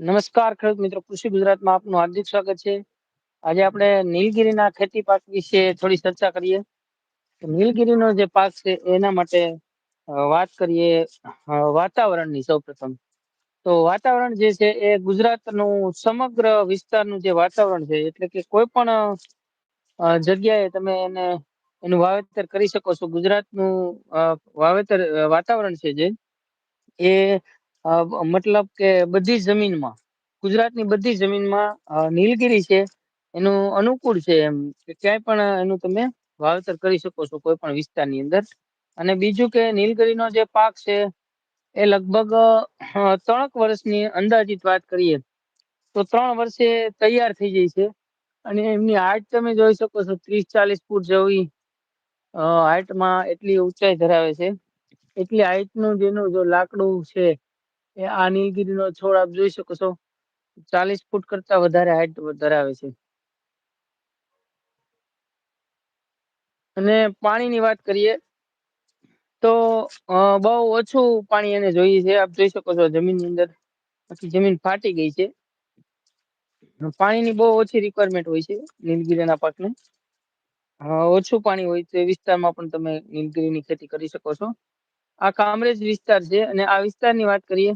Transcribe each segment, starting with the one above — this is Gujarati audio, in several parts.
નમસ્કાર ખેડૂત મિત્રો, કૃષિ ગુજરાતમાં આપનું હાર્દિક સ્વાગત છે. આજે આપણે નીલગીરીના ખેતી પાક વિશે થોડી ચર્ચા કરીએ. નીલગીરીનો જે પાક છે, એના માટે વાત કરીએ વાતાવરણની સૌપ્રથમ. તો વાતાવરણ જે છે, એ ગુજરાતનું સમગ્ર વિસ્તારનું જે વાતાવરણ છે, એટલે કે કોઈ પણ જગ્યાએ તમે એને, એનું વાવેતર કરી શકો છો. ગુજરાતનું વાવેતર વાતાવરણ છે જે, એ મતલબ કે બધી જમીનમાં, ગુજરાતની બધી જમીનમાં નીલગીરી છે, એનું અનુકૂળ છે એમ, કે ક્યાંય પણ એનું તમે વાવેતર કરી શકો છો કોઈ પણ વિસ્તારની અંદર. અને બીજું કે નીલગીરીનો જે પાક છે, એ લગભગ ત્રણક વર્ષની અંદાજીત વાત કરીએ, તો ત્રણ વર્ષે તૈયાર થઈ જાય છે. અને એમની હાઈટ તમે જોઈ શકો છો, ત્રીસ ચાલીસ ફૂટ જેવી હાઈટમાં એટલી ઊંચાઈ ધરાવે છે. એટલી હાઈટનું જેનું જો લાકડું છે એ આ નીલગીરી નો છોડ આપ જોઈ શકો છો. ચાલીસ ફૂટ કરતા વધારે હાઈટ ધરાવે છે. અને પાણીની વાત કરીએ તો બહુ ઓછું પાણી એને જોઈએ છે. આપ જોઈ શકો છો જમીનની અંદર પછી જમીન ફાટી ગઈ છે. પાણીની બહુ ઓછી રિક્વાયરમેન્ટ હોય છે નીલગીરીના પાકને. ઓછું પાણી હોય તો વિસ્તારમાં પણ તમે નીલગીરીની ખેતી કરી શકો છો. આ કામરેજ વિસ્તાર છે અને આ વિસ્તારની વાત કરીએ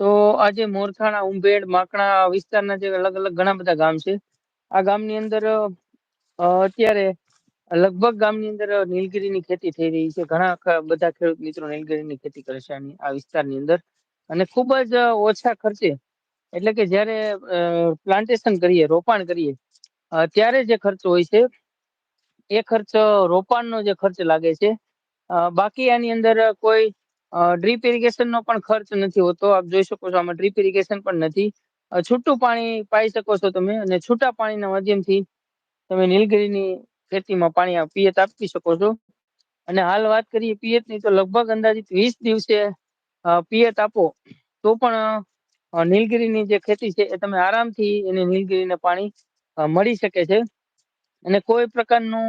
તો આજે મોરખાણા ઉંભેડ માકણા વિસ્તારના જે અલગ અલગ ઘણા બધા ગામ છે. આ ગામની અંદર અત્યારે લગભગ ગામની અંદર નીલગીરીની ખેતી થઈ રહી છે. ઘણા બધા ખેડૂત મિત્રો નીલગીરીની ખેતી કરે છે આ વિસ્તારની અંદર. અને ખૂબ જ ઓછા ખર્ચે, એટલે કે જ્યારે પ્લાન્ટેશન કરીએ, રોપાણ કરીએ ત્યારે જે ખર્ચો હોય છે, એ ખર્ચ રોપાણનો જે ખર્ચ લાગે છે. બાકી આની અંદર કોઈ ડ્રીપ ઇરિગેશન નો પણ ખર્ચ નથી હોતો. આપ જોઈ શકો છો આમાં ડ્રીપ ઇરિગેશન પણ નથી. છૂટું પાણી પાઈ શકો છો તમે અને છૂટા પાણીના માધ્યમથી તમે નીલગીરીની ખેતીમાં પાણી પિયત આપી શકો છો. અને હાલ વાત કરીએ પિયતની, તો લગભગ અંદાજિત વીસ દિવસે પિયત આપો. તો પણ નીલગીરીની જે ખેતી છે એ તમે આરામથી એને નીલગીરીને પાણી મળી શકે છે. અને કોઈ પ્રકારનું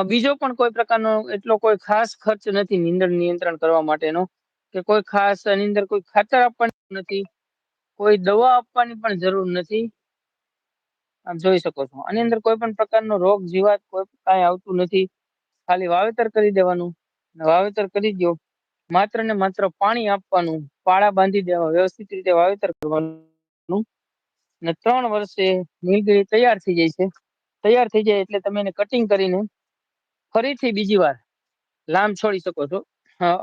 બીજો પણ કોઈ પ્રકારનો એટલો કોઈ ખાસ ખર્ચ નથી નીંદર નિયંત્રણ કરવા માટેનો, કે કોઈ ખાસ નીંદર કોઈ ખાતર આપવાનું નથી, કોઈ દવા આપવાની પણ જરૂર નથી. આપ જોઈ શકો છો. આની અંદર કોઈ પણ પ્રકારનો રોગ, જીવાત કોઈ કઈ આવતું નથી. ખાલી વાવેતર કરી દેવાનું વાવેતર કરી દો માત્ર ને માત્ર પાણી આપવાનું, પાળા બાંધી દેવા, વ્યવસ્થિત રીતે વાવેતર કરવાનું. ને ત્રણ વર્ષે નીલગીરી તૈયાર થઈ જાય છે. તૈયાર થઈ જાય એટલે તમે એને કટિંગ કરીને ફરીથી બીજી વાર લાંબ છોડી શકો છો.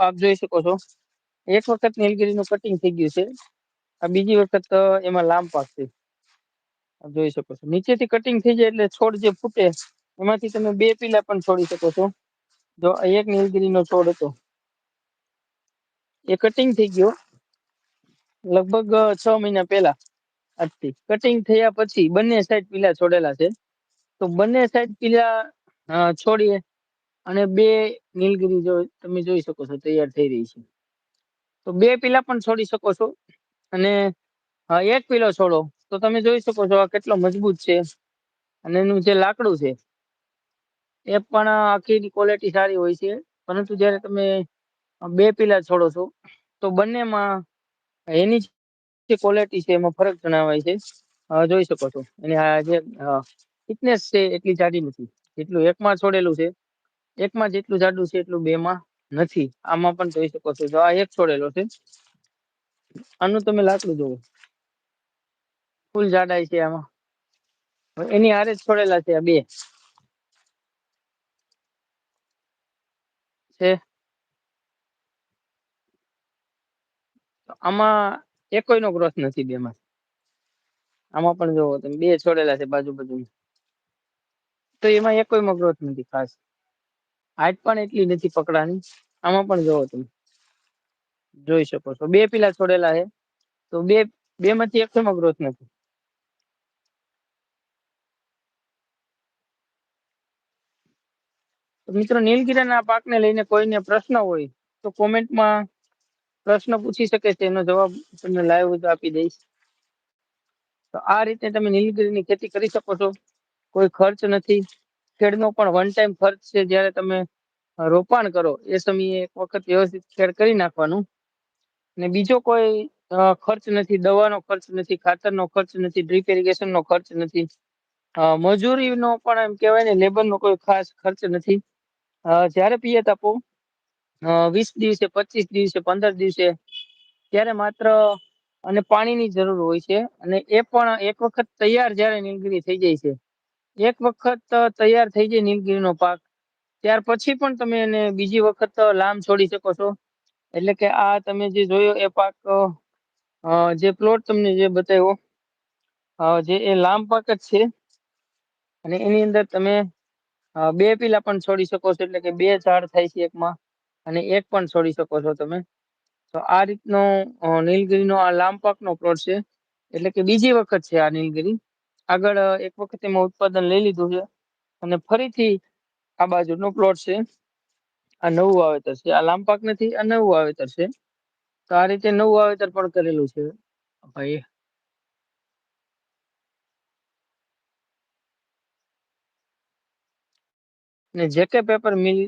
આપ જોઈ શકો છો. એક વખત નીલગીરીનું કટિંગ થઈ ગયું છે. આ બીજી વખત એમાં લાંબ પાકશે જોઈ શકો છો. નીચેથી કટિંગ થઈ જાય એટલે છોડ જે ફૂટે, એમાંથી તમે બે પીલા પણ છોડી શકો છો. જો એક નીલગીરીનો છોડ હતો. એ કટિંગ થઈ ગયો. લગભગ છ મહિના પહેલા આજથી. કટિંગ થયા પછી બંને સાઈડ પીલા છોડેલા છે. તો બંને સાઈડ પીલા છોડીએ અને બે નીલગીરી જો તમે જોઈ શકો છો, તૈયાર થઈ રહી છે. તો બે પીલા પણ છોડી શકો છો અને એક પીલો છોડો. તો તમે જોઈ શકો છો આ કેટલો મજબૂત છે અને એનું જે લાકડું છે, એ પણ આખીની ક્વોલિટી સારી હોય છે. પરંતુ જ્યારે તમે બે પીલા છોડો છો, તો બંનેમાં એની જે ક્વોલિટી છે એમાં ફરક જણાવાય છે. જોઈ શકો છો. અને આ જે ફિટનેસ છે એટલી જાડી નથી. જેટલું એકમાં છોડેલું છે એકમાં જેટલું જાડું છે એટલું બે માં નથી. આમાં પણ જોઈ શકો છો. આ એક છોડેલો છે. આનું તમે લાકડું જોવો ફૂલ જાડાઈ છે આમાં. એની હારે જ છોડેલા છે આ બે. છે. આમાં એકોઈ નો ગ્રોથ નથી બેમાં. આમાં પણ જોવો તમે, બે છોડેલા છે બાજુ બાજુ તો એમાં એકોઈમાં ગ્રોથ નથી ખાસ. હાઈટ પણ એટલી નથી પકડાની. આમાં પણ જોવો તમે. જોઈ શકો છો. બે પીલા છોડેલા છે. તો બે બે માંથી એકમાં ગ્રોથ નથી. મિત્રો નીલગીરાના પાકને લઈને કોઈને પ્રશ્ન હોય તો કોમેન્ટમાં પ્રશ્ન પૂછી શકે છે. એનો જવાબ તમને લાઈવ આપી દઈશ. તો આ રીતે તમે નીલગીરીની ખેતી કરી શકો છો. કોઈ ખર્ચ નથી. ખેડ નો પણ વન ટાઈમ ખર્ચ છે જયારે તમે રોપાણ કરો, એ સમયે એક વખત વ્યવસ્થિત ખેડ કરી નાખવાનું. ને બીજો કોઈ ખર્ચ નથી, દવાનો ખર્ચ નથી, ખાતરનો ખર્ચ નથી ડ્રીપ ઇરિગેશન નો ખર્ચ નથી. મજૂરીનો પણ એમ કહેવાય ને લેબર નો કોઈ ખાસ ખર્ચ નથી. જ્યારે પિયત આપો વીસ દિવસે, પચીસ દિવસે, પંદર દિવસે, ત્યારે માત્ર અને પાણીની જરૂર હોય છે. અને એ પણ એક વખત તૈયાર જ્યારે નીલગીરી થઈ જાય છે. એક વખત તૈયાર થઈ જાય નીલગીરી નો પાક. ત્યાર પછી પણ તમે એને બીજી વખત લાંબ છોડી શકો છો. એટલે કે આ તમે જે જોયો એ પાક જે પ્લોટ તમને જે બતાવ્યો જે એ લાંબ પાક જ છે. અને એની અંદર તમે બે પીલા પણ છોડી શકો છો. એટલે કે બે ઝાડ થાય છે એકમાં અને એક પણ છોડી શકો છો તમે. તો આ રીતનો નીલગીરીનો આ લાંબ પાકનો પ્લોટ છે. એટલે કે બીજી વખત છે આ નીલગીરી. આગળ એક વખત એમાં ઉત્પાદન લઈ લીધું છે અને ફરીથી આ બાજુ નો પ્લોટ છે. આ નવું વાવેતર છે. આ લાંબ પાક નથી, આ નવું વાવેતર છે. તો આ રીતે નવું વાવેતર પણ કરેલું છે. ભાઈ. ને જે કે પેપર મિલ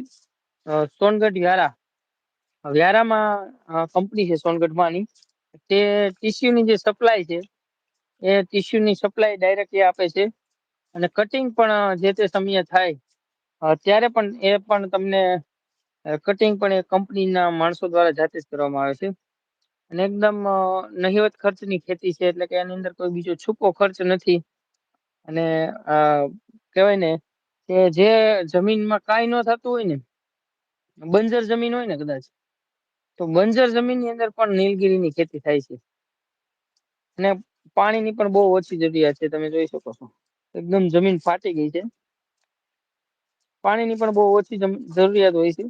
સોનગઢ વ્યારા. વ્યારામાં કંપની છે સોનગઢ માંની તે ટીસ્યુની જે સપ્લાય છે એ ટીસ્યુ ની સપ્લાય ડાયરેક્ટ એ આપે છે. અને કટિંગ પણ જે તે સમયે થાય ત્યારે પણ એ પણ તમને કટિંગ પણ એ કંપનીના માણસો દ્વારા જાતે જ કરવામાં આવે છે. અને એકદમ નહિવત ખર્ચની ખેતી છે, એટલે કે એની અંદર કોઈ બીજો છૂપો ખર્ચ નથી. અને આ કેવાય ને કે જે જમીનમાં કાંઈ ન થતું હોય ને, બંજર જમીન હોય ને કદાચ, તો બંજર જમીનની અંદર પણ નીલગીરીની ખેતી થાય છે. અને પાણી ની પણ બહુ ઓછી જરૂરિયાત છે, તમે જોઈ શકો છો. એકદમ જમીન ફાટી ગઈ છે. પાણીની પણ બહુ ઓછી જરૂરિયાત હોય છે.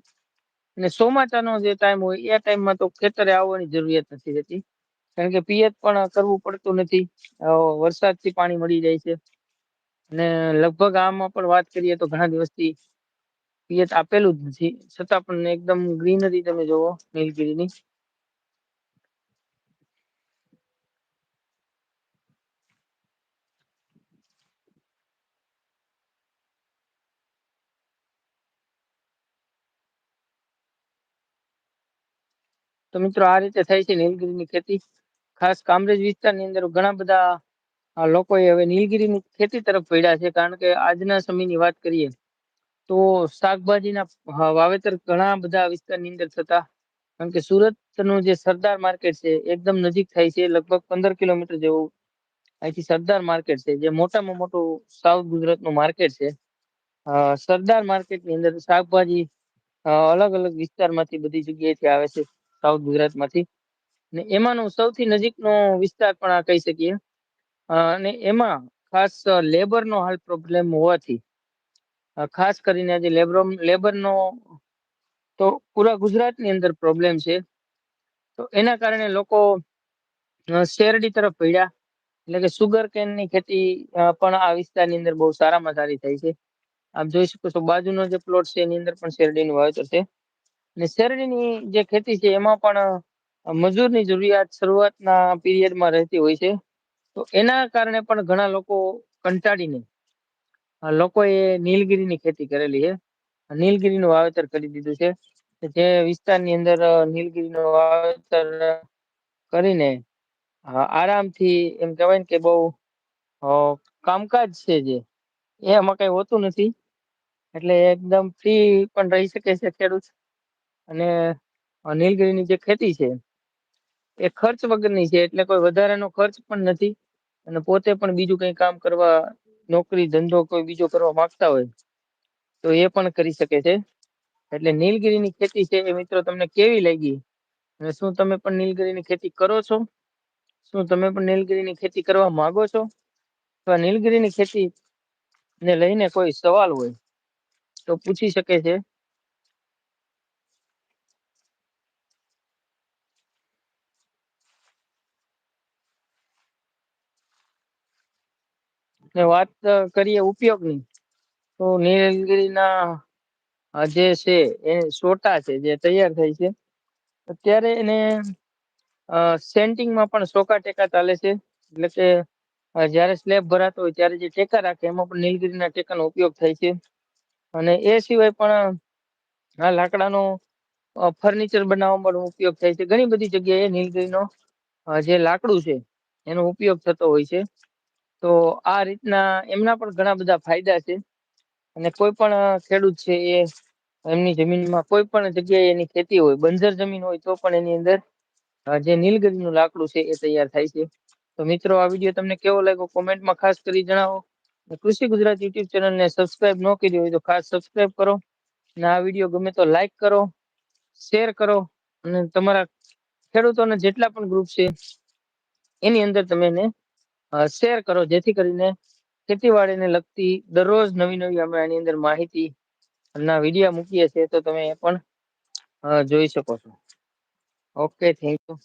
અને ચોમાસાનો જે ટાઈમ હોય, એ ટાઈમમાં તો ખેતરે આવવાની જરૂરિયાત નથી રહેતી. કારણ કે પિયત પણ કરવું પડતું નથી. વરસાદથી પાણી મળી જાય છે. અને લગભગ આમાં પણ વાત કરીએ તો ઘણા દિવસથી પિયત આપેલું જ નથી. છતાં પણ એકદમ ગ્રીનરી તમે જોવો, નીલગીરીની. તો મિત્રો આ રીતે થાય છે નીલગીરીની ખેતી. ખાસ કામરેજ વિસ્તારની અંદર ઘણા બધા લોકો એ હવે નીલગીરીની ખેતી તરફ વળ્યા છે. કારણ કે આજના સમયની વાત કરીએ તો શાકભાજીના વાવેતર ઘણા બધા વિસ્તારની અંદર થતા. કારણ કે સુરતનું જે સરદાર માર્કેટ છે એકદમ નજીક થાય છે, લગભગ પંદર કિલોમીટર જેવું અહીંથી સરદાર માર્કેટ છે, જે મોટામાં મોટું સાઉથ ગુજરાતનું માર્કેટ છે. સરદાર માર્કેટની અંદર શાકભાજી અલગ અલગ વિસ્તારમાંથી બધી જગ્યાએથી આવે છે. સાઉથ ગુજરાતમાંથી. ને એમાંનો સૌથી નજીકનો વિસ્તાર પણ આ કહી શકીએ. અને એમાં ખાસ લેબરનો હાલ પ્રોબ્લેમ હોવાથી ખાસ કરીને આજે લેબર, લેબરનો તો પૂરા ગુજરાતની અંદર પ્રોબ્લેમ છે. તો એના કારણે લોકો શેરડી તરફ વળ્યા. એટલે કે સુગર કેનની ખેતી પણ આ વિસ્તારની અંદર બહુ સારામાં સારી થાય છે. આપ જોઈ શકો છો બાજુનો જે પ્લોટ છે એની અંદર પણ શેરડીનું વાવેતર છે. અને શેરડીની જે ખેતી છે, એમાં પણ મજૂરની જરૂરિયાત શરૂઆતના પીરિયડમાં રહેતી હોય છે. તો એના કારણે પણ ઘણા લોકો કંટાળીને લોકોએ નીલગીરીની ખેતી કરેલી છે. નીલગીરીનું વાવેતર કરી દીધું છે. જે વિસ્તારની અંદર નીલગીરીનું વાવેતર કરીને આરામથી એમ કહેવાય ને કે બહુ કામકાજ છે જે, એમાં કઈ હોતું નથી. એટલે એકદમ ફ્રી પણ રહી શકે છે ખેડૂત. અને નીલગીરીની જે ખેતી છે, એ ખર્ચ વગરની છે, એટલે કોઈ વધારાનો ખર્ચ પણ નથી. અને પોતે પણ બીજું કંઈ કામ કરવા, નોકરી, ધંધો કોઈ બીજો કરવા માંગતા હોય, તો એ પણ કરી શકે છે. એટલે નીલગીરીની ખેતી છે એ મિત્રો તમને કેવી લાગી? અને શું તમે પણ નીલગીરીની ખેતી કરો છો? શું તમે પણ નીલગીરીની ખેતી કરવા માંગો છો? અથવા નીલગીરીની ખેતી ને લઈને કોઈ સવાલ હોય, તો પૂછી શકે છે. વાત કરીએ ઉપયોગની, તો નીલગીરીના જે છે એ સોટા છે જે તૈયાર થાય છે, અત્યારે એને સેન્ટિંગમાં પણ સોકા ટેકા ચાલે છે, એટલે કે જ્યારે સ્લેબ ભરાતો હોય ત્યારે જે ટેકા રાખે એમાં પણ નીલગીરીના ટેકાનો ઉપયોગ થાય છે, અને એ સિવાય પણ આ લાકડાનો ફર્નિચર બનાવવામાં ઉપયોગ થાય છે, ઘણી બધી જગ્યાએ નીલગીરીનો જે લાકડું છે એનો ઉપયોગ થતો હોય છે તો આ રીતના એમના પણ ઘણા બધા ફાયદા છે. અને કોઈ પણ ખેડૂત છે એ એમની જમીનમાં કોઈ પણ જગ્યાએ એની ખેતી હોય, બંજર જમીન હોય તો પણ એની અંદર જે નીલગીરીનું લાકડું છે એ તૈયાર થાય છે. તો મિત્રો, આ વીડિયો તમને કેવો લાગ્યો કોમેન્ટમાં ખાસ કરી જણાવો. કૃષિ ગુજરાત યુટ્યુબ ચેનલને સબસ્ક્રાઇબ ન કરી હોય તો ખાસ સબસ્ક્રાઇબ કરો. અને આ વીડિયો ગમે તો લાઈક કરો, શેર કરો. અને તમારા ખેડૂતોના જેટલા પણ ગ્રુપ છે, એની અંદર તમે એને શેર કરો. જેથી કરીને ખેતીવાડીને લગતી દરરોજ નવી નવી અમે આની અંદર માહિતી ના વિડીયા મૂકીએ છીએ, તો તમે એ પણ જોઈ શકો છો. Okay thank you